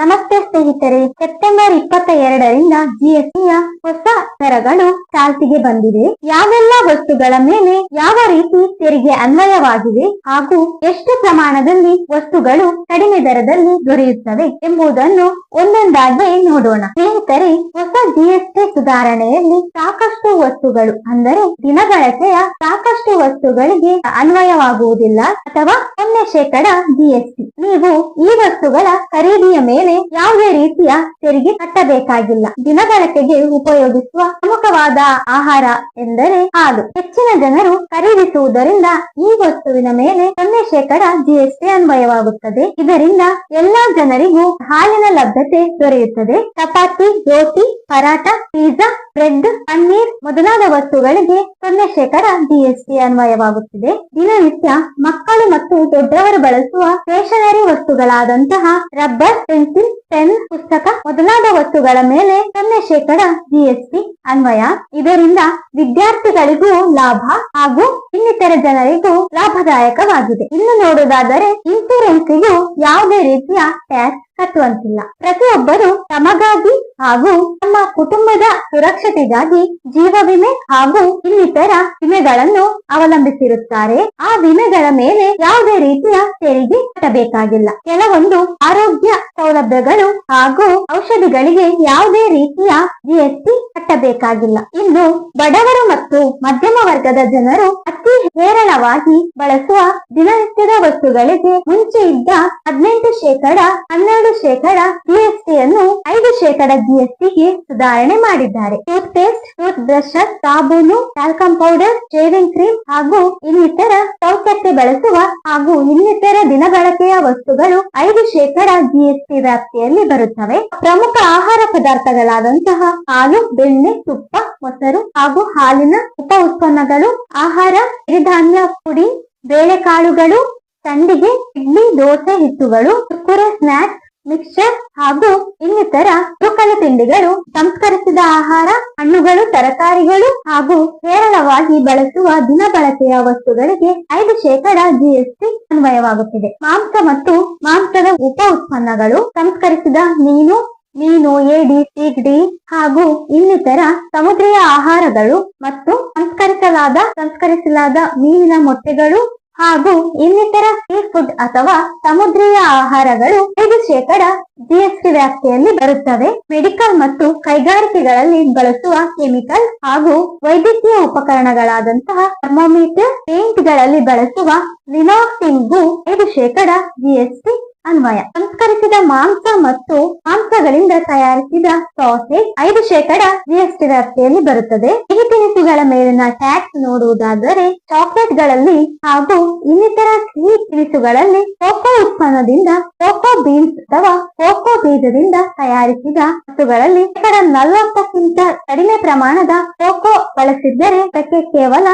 ನಮಸ್ತೆ ಸ್ನೇಹಿತರೆ, ಸೆಪ್ಟೆಂಬರ್ ಇಪ್ಪತ್ತ ಎರಡರಿಂದ ಜಿಎಸ್ಟಿಯ ಹೊಸ ದರಗಳು ಚಾಲ್ತಿಗೆ ಬಂದಿವೆ. ಯಾವೆಲ್ಲ ವಸ್ತುಗಳ ಮೇಲೆ ಯಾವ ರೀತಿ ತೆರಿಗೆ ಅನ್ವಯವಾಗಿವೆ ಹಾಗೂ ಎಷ್ಟು ಪ್ರಮಾಣದಲ್ಲಿ ವಸ್ತುಗಳು ಕಡಿಮೆ ದರದಲ್ಲಿ ದೊರೆಯುತ್ತವೆ ಎಂಬುದನ್ನು ಒಂದೊಂದಾಗಿ ನೋಡೋಣ. ಸ್ನೇಹಿತರೆ, ಹೊಸ ಜಿಎಸ್ಟಿ ಸುಧಾರಣೆಯಲ್ಲಿ ಸಾಕಷ್ಟು ವಸ್ತುಗಳು ಅಂದರೆ ದಿನಬಳಕೆಯ ಸಾಕಷ್ಟು ವಸ್ತುಗಳಿಗೆ ಅನ್ವಯವಾಗುವುದಿಲ್ಲ ಅಥವಾ ಸೊನ್ನೆ ಶೇಕಡ ಜಿಎಸ್ಟಿ ನೀವು ಈ ವಸ್ತುಗಳ ಖರೀದಿಯ ಮೇಲೆ ಯಾವುದೇ ರೀತಿಯ ತೆರಿಗೆ ಕಟ್ಟಬೇಕಾಗಿಲ್ಲ. ದಿನಬಳಕೆಗೆ ಉಪಯೋಗಿಸುವ ಪ್ರಮುಖವಾದ ಆಹಾರ ಎಂದರೆ ಹಾಲು. ಹೆಚ್ಚಿನ ಜನರು ಖರೀದಿಸುವುದರಿಂದ ಈ ವಸ್ತುವಿನ ಮೇಲೆ ಸೊನ್ನೆ ಶೇಕಡ ಜಿಎಸ್ಟಿ ಅನ್ವಯವಾಗುತ್ತದೆ. ಇದರಿಂದ ಎಲ್ಲಾ ಜನರಿಗೂ ಹಾಲಿನ ಲಭ್ಯತೆ ದೊರೆಯುತ್ತದೆ. ಚಪಾತಿ, ರೋಟಿ ಪರಾಟ ಪಿಜ್ಜಾ ಬ್ರೆಡ್ ಪನ್ನೀರ್ ಮೊದಲಾದ ವಸ್ತುಗಳಿಗೆ ಸೊನ್ನೆ ಶೇಕಡ ಜಿಎಸ್ಟಿ ಅನ್ವಯವಾಗುತ್ತಿದೆ. ದಿನನಿತ್ಯ ಮಕ್ಕಳು ಮತ್ತು ದೊಡ್ಡವರು ಬಳಸುವ ಸ್ಟೇಷನರಿ ವಸ್ತುಗಳಾದಂತಹ ರಬ್ಬರ್ ಪೆನ್ಸಿಲ್ ಪೆನ್ ಪುಸ್ತಕ ಮೊದಲಾದ ವಸ್ತುಗಳ ಮೇಲೆ ಸೊನ್ನೆ ಶೇಕಡ ಜಿಎಸ್ಟಿ ಅನ್ವಯ. ಇದರಿಂದ ವಿದ್ಯಾರ್ಥಿಗಳಿಗೂ ಲಾಭ ಹಾಗೂ ಇನ್ನಿತರ ಜನರಿಗೂ ಲಾಭದಾಯಕವಾಗಿದೆ. ಇನ್ನು ನೋಡುವುದಾದರೆ ಇನ್ಸೂರೆನ್ಸ್ಗೂ ಯಾವುದೇ ರೀತಿಯ ಟ್ಯಾಕ್ಸ್ ಕಟ್ಟುವಂತಿಲ್ಲ ಪ್ರತಿಯೊಬ್ಬರು ತಮಗಾಗಿ ಹಾಗೂ ತಮ್ಮ ಕುಟುಂಬದ ಸುರಕ್ಷತೆಗಾಗಿ ಜೀವ ವಿಮೆ ಹಾಗೂ ಇನ್ನಿತರ ವಿಮೆಗಳನ್ನು ಅವಲಂಬಿಸಿರುತ್ತಾರೆ. ಆ ವಿಮೆಗಳ ಮೇಲೆ ಯಾವುದೇ ರೀತಿಯ ತೆರಿಗೆ ಕಟ್ಟಬೇಕಾಗಿಲ್ಲ. ಕೆಲವೊಂದು ಆರೋಗ್ಯ ಸೌಲಭ್ಯಗಳು ಹಾಗೂ ಔಷಧಿಗಳಿಗೆ ಯಾವುದೇ ರೀತಿಯ ಜಿಎಸ್ಟಿ ಕಟ್ಟಬೇಕಾಗಿಲ್ಲ. ಇನ್ನು ಬಡವರು ಮತ್ತು ಮಧ್ಯಮ ವರ್ಗದ ಜನರು ಅತಿ ಹೇರಳವಾಗಿ ಬಳಸುವ ದಿನನಿತ್ಯದ ವಸ್ತುಗಳಿಗೆ ಮುಂಚೆ ಇದ್ದ ಹದಿನೆಂಟು ಶೇಕಡ ಹನ್ನೆರಡು ಶೇಕಡ ಜಿಎಸ್ಟಿ ಅನ್ನು ಐದು ಶೇಕಡ ಜಿಎಸ್ಟಿಗೆ ಸುಧಾರಣೆ ಮಾಡಿದ್ದಾರೆ. ಟೂತ್ ಪೇಸ್ಟ್ ಟೂತ್ ಬ್ರಷಸ್ ಸಾಬೂನು ಟ್ಯಾಲ್ಕಮ್ ಪೌಡರ್ ಶೇವಿಂಗ್ ಕ್ರೀಮ್ ಹಾಗೂ ಇನ್ನಿತರ ಶೌಚಕ್ಕೆ ಬಳಸುವ ಹಾಗೂ ಇನ್ನಿತರ ದಿನಬಳಕೆಯ ವಸ್ತುಗಳು ಐದು ಶೇಕಡ ಜಿಎಸ್ಟಿ ವ್ಯಾಪ್ತಿಯಲ್ಲಿ ಬರುತ್ತವೆ. ಪ್ರಮುಖ ಆಹಾರ ಪದಾರ್ಥಗಳಾದಂತಹ ಹಾಲು, ಬೆಣ್ಣೆ, ತುಪ್ಪ, ಮೊಸರು ಹಾಗೂ ಹಾಲಿನ ಉಪ ಉತ್ಪನ್ನಗಳು ಆಹಾರ, ಸಿರಿಧಾನ್ಯ ಪುಡಿ, ಬೇಳೆಕಾಳುಗಳು, ಸಂಡಿಗೆ, ಇಡ್ಲಿ, ದೋಸೆ, ಹಿಟ್ಟುಗಳು, ಕುರ್ಕುರೆ ಸ್ನಾಕ್ಸ್ ಮಿಕ್ಸ್ಚರ್ ಹಾಗೂ ಇನ್ನಿತರ ತೂಕದ ತಿಂಡಿಗಳು ಸಂಸ್ಕರಿಸಿದ ಆಹಾರ, ಹಣ್ಣುಗಳು, ತರಕಾರಿಗಳು ಹಾಗೂ ಹೇರಳವಾಗಿ ಬಳಸುವ ದಿನ ಬಳಕೆಯ ವಸ್ತುಗಳಿಗೆ ಐದು ಶೇಕಡ ಜಿಎಸ್ಟಿ ಅನ್ವಯವಾಗುತ್ತಿದೆ. ಮಾಂಸ ಮತ್ತು ಮಾಂಸದ ಉಪ ಉತ್ಪನ್ನಗಳು ಸಂಸ್ಕರಿಸಿದ ಮೀನು ಮೀನು ಏಡಿ ಸಿಗಡಿ ಹಾಗೂ ಇನ್ನಿತರ ಸಮುದ್ರೀಯ ಆಹಾರಗಳು ಮತ್ತು ಸಂಸ್ಕರಿಸಲಾದ ಸಂಸ್ಕರಿಸಲಾದ ಮೀನಿನ ಮೊಟ್ಟೆಗಳು ಹಾಗೂ ಇನ್ನಿತರ ಸೀ ಫುಡ್ ಅಥವಾ ಸಮುದ್ರೀಯ ಆಹಾರಗಳು ಐದು ಶೇಕಡ ಜಿಎಸ್ಟಿ ವ್ಯಾಪ್ತಿಯಲ್ಲಿ ಬರುತ್ತವೆ. ಮೆಡಿಕಲ್ ಮತ್ತು ಕೈಗಾರಿಕೆಗಳಲ್ಲಿ ಬಳಸುವ ಕೆಮಿಕಲ್ ಹಾಗೂ ವೈದ್ಯಕೀಯ ಉಪಕರಣಗಳಾದಂತಹ ಥರ್ಮೋಮೀಟರ್ ಪೇಂಟ್ಗಳಲ್ಲಿ ಬಳಸುವ ಲಿನಾಕ್ಸಿನ್ಗೂ ಐದು ಶೇಕಡ ಜಿಎಸ್ಟಿ ಅನ್ವಯ. ಸಂಸ್ಕರಿಸಿದ ಮಾಂಸ ಮತ್ತು ಮಾಂಸಗಳಿಂದ ತಯಾರಿಸಿದ ಸಾಸೇಜ್ ಐದು ಶೇಕಡ ಜಿಎಸ್ಟಿ ವ್ಯಾಪ್ತಿಯಲ್ಲಿ ಬರುತ್ತದೆ. ಸಿಹಿ ತಿನಿಸುಗಳ ಮೇಲಿನ ಟ್ಯಾಕ್ಸ್ ನೋಡುವುದಾದರೆ ಚಾಕ್ಲೇಟ್ಗಳಲ್ಲಿ ಹಾಗೂ ಇನ್ನಿತರ ಸಿಹಿ ತಿನಿಸುಗಳಲ್ಲಿ ಕೋಕೋ ಉತ್ಪನ್ನದಿಂದ ಕೋಕೋ ಬೀನ್ಸ್ ಅಥವಾ ಕೋಕೋ ಬೀಜದಿಂದ ತಯಾರಿಸಿದ ವಸ್ತುಗಳಲ್ಲಿ ಶೇಕಡ ನಲವತ್ತಕ್ಕಿಂತ ಕಡಿಮೆ ಪ್ರಮಾಣದ ಕೋಕೋ ಬಳಸಿದ್ದರೆ ಅದಕ್ಕೆ ಕೇವಲ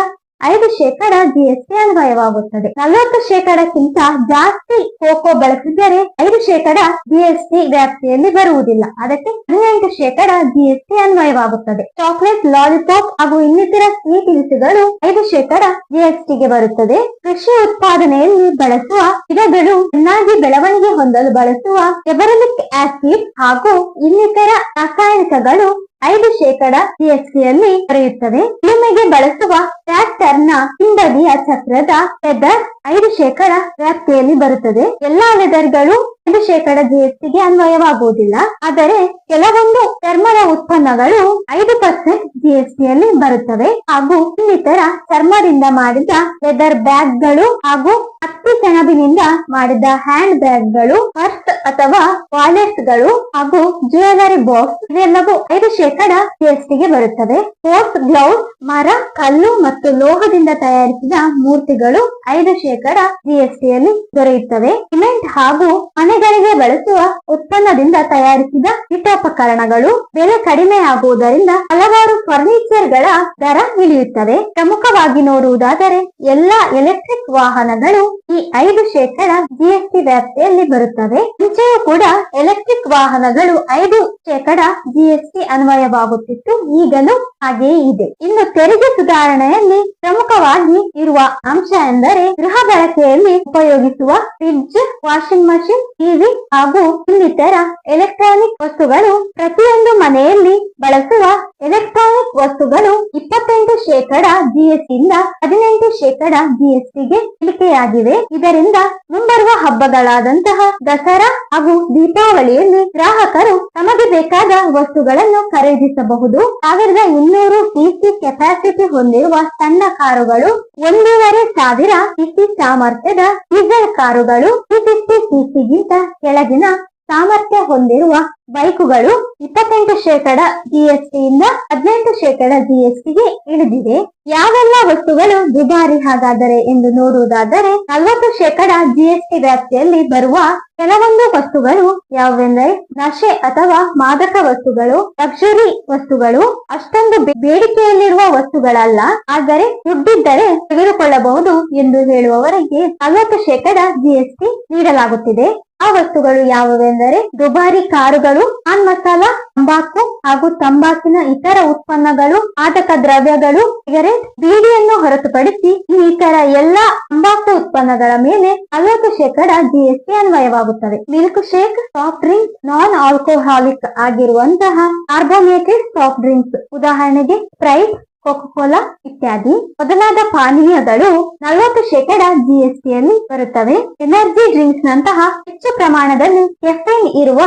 ಐದು ಶೇಕಡ ಜಿಎಸ್ಟಿ ಅನ್ವಯವಾಗುತ್ತದೆ. ನಲವತ್ತು ಶೇಕಡಕ್ಕಿಂತ ಜಾಸ್ತಿ ಕೋಕೋ ಬಳಸಿದರೆ ಐದು ಶೇಕಡ ಜಿಎಸ್ಟಿ ವ್ಯಾಪ್ತಿಯಲ್ಲಿ ಬರುವುದಿಲ್ಲ. ಅದಕ್ಕೆ ಹದಿನೆಂಟು ಶೇಕಡ ಜಿಎಸ್ಟಿ ಅನ್ವಯವಾಗುತ್ತದೆ. ಚಾಕ್ಲೇಟ್, ಲಾಲಿಪಾಪ್ ಹಾಗೂ ಇನ್ನಿತರ ಸಿಹಿ ತಿನಿಸುಗಳು ಐದು ಶೇಕಡ ಜಿಎಸ್ಟಿಗೆ ಬರುತ್ತದೆ. ಕೃಷಿ ಉತ್ಪಾದನೆಯಲ್ಲಿ ಬಳಸುವ ಗಿಡಗಳು ಚೆನ್ನಾಗಿ ಬೆಳವಣಿಗೆ ಹೊಂದಲು ಬಳಸುವ ಎಬರಲಿಕ್ ಆಸಿಡ್ ಹಾಗೂ ಇನ್ನಿತರ ರಾಸಾಯನಿಕಗಳು ಐದು ಶೇಕಡ ಸಿಎಸ್ಟಿಯಲ್ಲಿ ದೊರೆಯುತ್ತದೆ. ಉಳುಮೆಗೆ ಬಳಸುವ ಟ್ರ್ಯಾಕ್ಟರ್ನ ಹಿಂಬದಿಯ ಚಕ್ರದ ಲೆದರ್ ಐದು ಶೇಕಡ ವ್ಯಾಪ್ತಿಯಲ್ಲಿ ಬರುತ್ತದೆ. ಎಲ್ಲಾ ವೆದರ್ಗಳು ಐದು ಶೇಕಡ ಜಿಎಸ್ಟಿಗೆ ಅನ್ವಯವಾಗುವುದಿಲ್ಲ. ಆದರೆ ಕೆಲವೊಂದು ಚರ್ಮದ ಉತ್ಪನ್ನಗಳು ಐದು ಪರ್ಸೆಂಟ್ ಜಿಎಸ್ಟಿಯಲ್ಲಿ ಬರುತ್ತವೆ. ಹಾಗೂ ಇನ್ನಿತರ ಚರ್ಮದಿಂದ ಮಾಡಿದ ಲೆದರ್ ಬ್ಯಾಗ್ಗಳು ಹಾಗೂ ಹತ್ತಿ ಸೆಣಬಿನಿಂದ ಮಾಡಿದ ಹ್ಯಾಂಡ್ ಬ್ಯಾಗ್ಗಳು, ಪರ್ಸ್ ಅಥವಾ ವಾಲೆಟ್ಗಳು ಹಾಗೂ ಜ್ಯುವೆಲರಿ ಬಾಕ್ಸ್ ಇವೆಲ್ಲವೂ ಐದು ಶೇಕಡ ಜಿಎಸ್ಟಿಗೆ ಬರುತ್ತವೆ. ಸ್ಪೋರ್ಟ್ಸ್ ಗ್ಲೌಸ್, ಮರ, ಕಲ್ಲು ಮತ್ತು ಲೋಹದಿಂದ ತಯಾರಿಸಿದ ಮೂರ್ತಿಗಳು ಐದು ಶೇಕಡ ಜಿಎಸ್ಟಿಯಲ್ಲಿ ದೊರೆಯುತ್ತವೆ. ಸಿಮೆಂಟ್ ಹಾಗೂ ಮನೆಗಳಿಗೆ ಬಳಸುವ ಉತ್ಪನ್ನದಿಂದ ತಯಾರಿಸಿದ ಪೀಠೋಪಕರಣಗಳು ಬೆಲೆ ಕಡಿಮೆ ಆಗುವುದರಿಂದ ಹಲವಾರು ಫರ್ನಿಚರ್ಗಳ ದರ ಇಳಿಯುತ್ತವೆ. ಪ್ರಮುಖವಾಗಿ ನೋಡುವುದಾದರೆ ಎಲ್ಲಾ ಎಲೆಕ್ಟ್ರಿಕ್ ವಾಹನಗಳು ಈ ಐದು ಶೇಕಡ ಜಿಎಸ್ಟಿ ವ್ಯಾಪ್ತಿಯಲ್ಲಿ ಬರುತ್ತವೆ. ಮುಂಚೆಯೂ ಕೂಡ ಎಲೆಕ್ಟ್ರಿಕ್ ವಾಹನಗಳು ಐದು ಶೇಕಡ ಜಿಎಸ್ಟಿ ಅನ್ವಯವಾಗುತ್ತಿತ್ತು. ಈಗಲೂ ಹಾಗೆಯೇ ಇದೆ. ಇನ್ನು ತೆರಿಗೆ ಸುಧಾರಣೆಯಲ್ಲಿ ಪ್ರಮುಖವಾಗಿ ಇರುವ ಅಂಶ ಎಂದರೆ ಗೃಹ ಬಳಕೆಯಲ್ಲಿ ಉಪಯೋಗಿಸುವ ಫ್ರಿಡ್ಜ್ ವಾಷಿಂಗ್ ಮಷಿನ್ ಟಿವಿ ಹಾಗೂ ಇನ್ನಿತರ ಎಲೆಕ್ಟ್ರಾನಿಕ್ ವಸ್ತುಗಳು ಪ್ರತಿಯೊಂದು ಮನೆಯಲ್ಲಿ ಬಳಸುವ ಎಲೆಕ್ಟ್ರಾನಿಕ್ ವಸ್ತುಗಳು ಇಪ್ಪತ್ತೆಂಟು ಶೇಕಡ ಜಿಎಸ್ಟಿಯಿಂದ ಹದಿನೆಂಟು ಶೇಕಡ ಜಿಎಸ್ಟಿಗೆ ಇಳಿಕೆಯಾಗಿವೆ. ಇದರಿಂದ ಮುಂಬರುವ ಹಬ್ಬಗಳಾದಂತಹ ದಸರಾ ಹಾಗೂ ದೀಪಾವಳಿಯಲ್ಲಿ ಗ್ರಾಹಕರು ತಮಗೆ ಬೇಕಾದ ವಸ್ತುಗಳನ್ನು ಖರೀದಿಸಬಹುದು. ಸಾವಿರದ ಇನ್ನೂರು ಸಿಸಿ ಕೆಪಾಸಿಟಿ ಹೊಂದಿರುವ ಸಣ್ಣ ಕಾರುಗಳು ಒಂದೂವರೆ ಸಾವಿರ ಸಿಸಿ ಸಾಮರ್ಥ್ಯದ ಡೀಸೆಲ್ ಕಾರುಗಳು ಟೂ ಫಿಫ್ಟಿ ಸಿಸಿಗಿಂತ ಕೆಳಗಿನ ಸಾಮರ್ಥ್ಯ ಹೊಂದಿರುವ ಬೈಕುಗಳು ಇಪ್ಪತ್ತೆಂಟು ಶೇಕಡ ಜಿಎಸ್ಟಿಯಿಂದ ಹದಿನೆಂಟು ಶೇಕಡ ಜಿಎಸ್ಟಿಗೆ ಇಳಿದಿದೆ. ಯಾವೆಲ್ಲ ವಸ್ತುಗಳು ದುಬಾರಿ ಹಾಗಾದರೆ ಎಂದು ನೋಡುವುದಾದರೆ ನಲವತ್ತು ಶೇಕಡ ಜಿಎಸ್ಟಿ ವ್ಯಾಪ್ತಿಯಲ್ಲಿ ಬರುವ ಕೆಲವೊಂದು ವಸ್ತುಗಳು ಯಾವೆಂದರೆ ನಶೆ ಅಥವಾ ಮಾದಕ ವಸ್ತುಗಳು, ಲಕ್ಸುರಿ ವಸ್ತುಗಳು, ಅಷ್ಟೊಂದು ಬೇಡಿಕೆಯಲ್ಲಿರುವ ವಸ್ತುಗಳಲ್ಲ. ಆದರೆ ದುಡ್ಡಿದ್ದರೆ ತೆಗೆದುಕೊಳ್ಳಬಹುದು ಎಂದು ಹೇಳುವವರಿಗೆ ನಲವತ್ತು ಶೇಕಡ ಜಿಎಸ್ಟಿ ನೀಡಲಾಗುತ್ತಿದೆ. ಆ ವಸ್ತುಗಳು ಯಾವುವೆಂದರೆ ದುಬಾರಿ ಕಾರುಗಳು ಮಸಾಲ ತಂಬಾಕು ಹಾಗೂ ತಂಬಾಕಿನ ಇತರ ಉತ್ಪನ್ನಗಳು ಮಾದಕ ದ್ರವ್ಯಗಳು, ಸಿಗರೆಟ್, ಬೀಡಿಯನ್ನು ಹೊರತುಪಡಿಸಿ ಈ ಇತರ ಎಲ್ಲಾ ತಂಬಾಕು ಉತ್ಪನ್ನಗಳ ಮೇಲೆ ನಲವತ್ತು ಶೇಕಡ ಜಿಎಸ್ಟಿ ಅನ್ವಯವಾಗುತ್ತದೆ. Milkshake, soft drink non alcoholic ಆಗಿರುವಂತಹ ಕಾರ್ಬೋನೇಟೆಡ್ ಸಾಫ್ಟ್ ಡ್ರಿಂಕ್ಸ್ ಉದಾಹರಣೆಗೆ ಸ್ಪ್ರೈಟ್ ಕೋಕೋಕೋಲಾ ಇತ್ಯಾದಿ. ಮೊದಲಾದ ಪಾನೀಯಗಳು ನಲವತ್ತು ಶೇಕಡ ಜಿಎಸ್ಟಿಯಲ್ಲಿ ಬರುತ್ತವೆ. ಎನರ್ಜಿ ಡ್ರಿಂಕ್ಸ್ ನಂತಹ ಹೆಚ್ಚು ಪ್ರಮಾಣದಲ್ಲಿ ಕೆಫೈನ್ ಇರುವ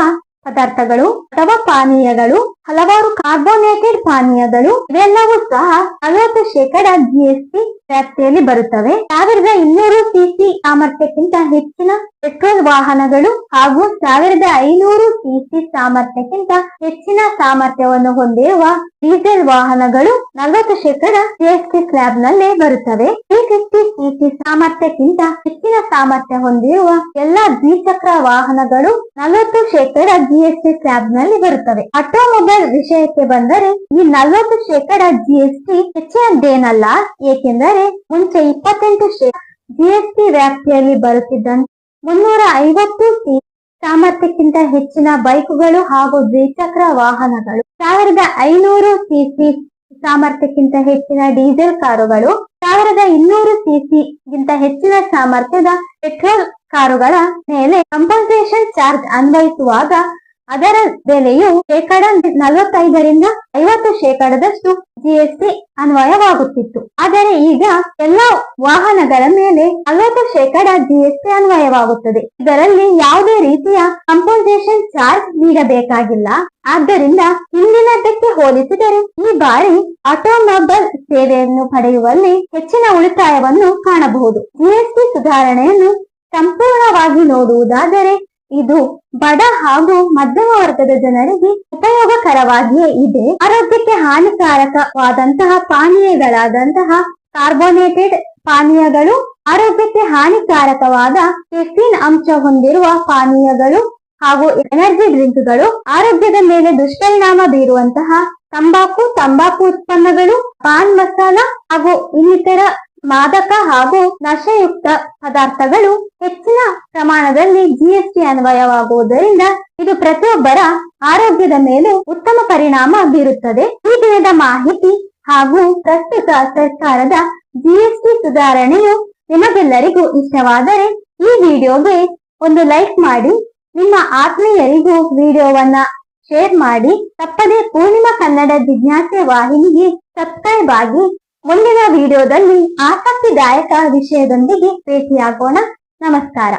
ಪದಾರ್ಥಗಳು ಅಥವಾ ಪಾನೀಯಗಳು, ಹಲವಾರು ಕಾರ್ಬೋನೇಟೆಡ್ ಪಾನೀಯಗಳು, ಇವೆಲ್ಲವೂ ಸಹ ನಲವತ್ತು ಶೇಕಡ ಜಿಎಸ್ಟಿ ವ್ಯಾಪ್ತಿಯಲ್ಲಿ ಬರುತ್ತವೆ. ಸಾವಿರದ ಇನ್ನೂರು ಸಿಸಿ ಸಾಮರ್ಥ್ಯಕ್ಕಿಂತ ಹೆಚ್ಚಿನ ಪೆಟ್ರೋಲ್ ವಾಹನಗಳು ಹಾಗೂ ಸಾವಿರದ ಐನೂರು ಸಿಸಿ ಸಾಮರ್ಥ್ಯಕ್ಕಿಂತ ಹೆಚ್ಚಿನ ಸಾಮರ್ಥ್ಯವನ್ನು ಹೊಂದಿರುವ ಡೀಸೆಲ್ ವಾಹನಗಳು ನಲವತ್ತು ಶೇಕಡ ಜಿಎಸ್ಟಿ ಸ್ಲ್ಯಾಬ್ ನಲ್ಲೇ ಬರುತ್ತವೆ. ತ್ರೀ ಫಿಫ್ಟಿ ಸಿಸಿ ಸಾಮರ್ಥ್ಯಕ್ಕಿಂತ ಹೆಚ್ಚಿನ ಸಾಮರ್ಥ್ಯ ಹೊಂದಿರುವ ಎಲ್ಲಾ ದ್ವಿಚಕ್ರ ವಾಹನಗಳು ನಲವತ್ತು ಶೇಕಡ ಜಿಎಸ್ಟಿ ಸ್ಲ್ಯಾಬ್ನಲ್ಲಿ ಬರುತ್ತವೆ. ಆಟೋಮೊಬೈಲ್ ವಿಷಯಕ್ಕೆ ಬಂದರೆ ಈ ನಲವತ್ತು ಶೇಕಡ ಜಿಎಸ್ಟಿ ಹೆಚ್ಚಿನದ್ದೇನಲ್ಲ ಏಕೆಂದರೆ ಮುಂಚೆ ಇಪ್ಪತ್ತೆಂಟು ಜಿಎಸ್ಟಿ ವ್ಯಾಪ್ತಿಯಲ್ಲಿ ಬರುತ್ತಿದ್ದಂತೆ ಮುನ್ನೂರ ಐವತ್ತು ಸಿ ಸಾಮರ್ಥ್ಯಕ್ಕಿಂತ ಹೆಚ್ಚಿನ ಬೈಕುಗಳು ಹಾಗೂ ದ್ವಿಚಕ್ರ ವಾಹನಗಳು. ಸಾವಿರದ ಐನೂರು ಸಿಸಿ ಸಾಮರ್ಥ್ಯಕ್ಕಿಂತ ಹೆಚ್ಚಿನ ಡೀಸೆಲ್ ಕಾರುಗಳು. ಸಾವಿರದ ಇನ್ನೂರು ಸಿಸಿ ಗಿಂತ ಹೆಚ್ಚಿನ ಸಾಮರ್ಥ್ಯದ ಪೆಟ್ರೋಲ್ ಕಾರುಗಳ ಮೇಲೆ ಕಂಪನ್ಸೇಷನ್ ಚಾರ್ಜ್ ಅನ್ವಯಿಸುವಾಗ ಅದರ ಬೆಲೆಯು ಶೇಕಡ ನಲವತ್ತೈದರಿಂದ ಐವತ್ತು ಶೇಕಡದಷ್ಟು ಜಿಎಸ್ಟಿ ಅನ್ವಯವಾಗುತ್ತಿತ್ತು. ಆದರೆ ಈಗ ಎಲ್ಲ ವಾಹನಗಳ ಮೇಲೆ ಅರವತ್ತು ಶೇಕಡ ಜಿಎಸ್ಟಿ ಅನ್ವಯವಾಗುತ್ತದೆ. ಇದರಲ್ಲಿ ಯಾವುದೇ ರೀತಿಯ ಕಂಪನ್ಸೇಷನ್ ಚಾರ್ಜ್ ನೀಡಬೇಕಾಗಿಲ್ಲ. ಆದ್ದರಿಂದ ಹಿಂದಿನದಕ್ಕೆ ಹೋಲಿಸಿದರೆ ಈ ಬಾರಿ ಆಟೋಮೊಬೈಲ್ ಸೇವೆಯನ್ನು ಪಡೆಯುವಲ್ಲಿ ಹೆಚ್ಚಿನ ಉಳಿತಾಯವನ್ನು ಕಾಣಬಹುದು. ಜಿಎಸ್ಟಿ ಸುಧಾರಣೆಯನ್ನು ಸಂಪೂರ್ಣವಾಗಿ ನೋಡುವುದಾದರೆ ಇದು ಬಡ ಹಾಗೂ ಮಧ್ಯಮ ವರ್ಗದ ಜನರಿಗೆ ಉಪಯೋಗಕರವಾಗಿಯೇ ಇದೆ. ಆರೋಗ್ಯಕ್ಕೆ ಹಾನಿಕಾರಕವಾದಂತಹ ಪಾನೀಯಗಳಾದಂತಹ ಕಾರ್ಬೋನೇಟೆಡ್ ಪಾನೀಯಗಳು, ಆರೋಗ್ಯಕ್ಕೆ ಹಾನಿಕಾರಕವಾದ ಕೆಫಿನ್ ಅಂಶ ಹೊಂದಿರುವ ಪಾನೀಯಗಳು ಹಾಗೂ ಎನರ್ಜಿ ಡ್ರಿಂಕ್ಗಳು ಆರೋಗ್ಯದ ಮೇಲೆ ದುಷ್ಪರಿಣಾಮ ಬೀರುವಂತಹ ತಂಬಾಕು ತಂಬಾಕು ಉತ್ಪನ್ನಗಳು, ಪಾನ್ ಮಸಾಲ ಹಾಗೂ ಇನ್ನಿತರ ಮಾದಕ ಹಾಗೂ ನಶೆಯುಕ್ತ ಪದಾರ್ಥಗಳು ಹೆಚ್ಚಿನ ಪ್ರಮಾಣದಲ್ಲಿ ಜಿಎಸ್ಟಿ ಅನ್ವಯವಾಗುವುದರಿಂದ ಇದು ಪ್ರತಿಯೊಬ್ಬರ ಆರೋಗ್ಯದ ಮೇಲೆ ಉತ್ತಮ ಪರಿಣಾಮ ಬೀರುತ್ತದೆ. ಈ ದಿನದ ಮಾಹಿತಿ ಹಾಗೂ ಪ್ರಸ್ತುತ ಸರ್ಕಾರದ ಜಿಎಸ್ಟಿ ಸುಧಾರಣೆಯು ನಿಮಗೆಲ್ಲರಿಗೂ ಇಷ್ಟವಾದರೆ ಈ ವಿಡಿಯೋಗೆ ಒಂದು ಲೈಕ್ ಮಾಡಿ, ನಿಮ್ಮ ಆತ್ಮೀಯರಿಗೂ ವಿಡಿಯೋವನ್ನ ಶೇರ್ ಮಾಡಿ, ತಪ್ಪದೆ ಪೂರ್ಣಿಮಾ ಕನ್ನಡ ಜಿಜ್ಞಾಸೆ ವಾಹಿನಿಗೆ ಸಬ್ಸ್ಕ್ರೈಬ್ ಆಗಿ ಮುಂದಿನ ವಿಡಿಯೋದಲ್ಲಿ ಆಸಕ್ತಿದಾಯಕ ವಿಷಯದೊಂದಿಗೆ ಭೇಟಿಯಾಗೋಣ. ನಮಸ್ಕಾರ.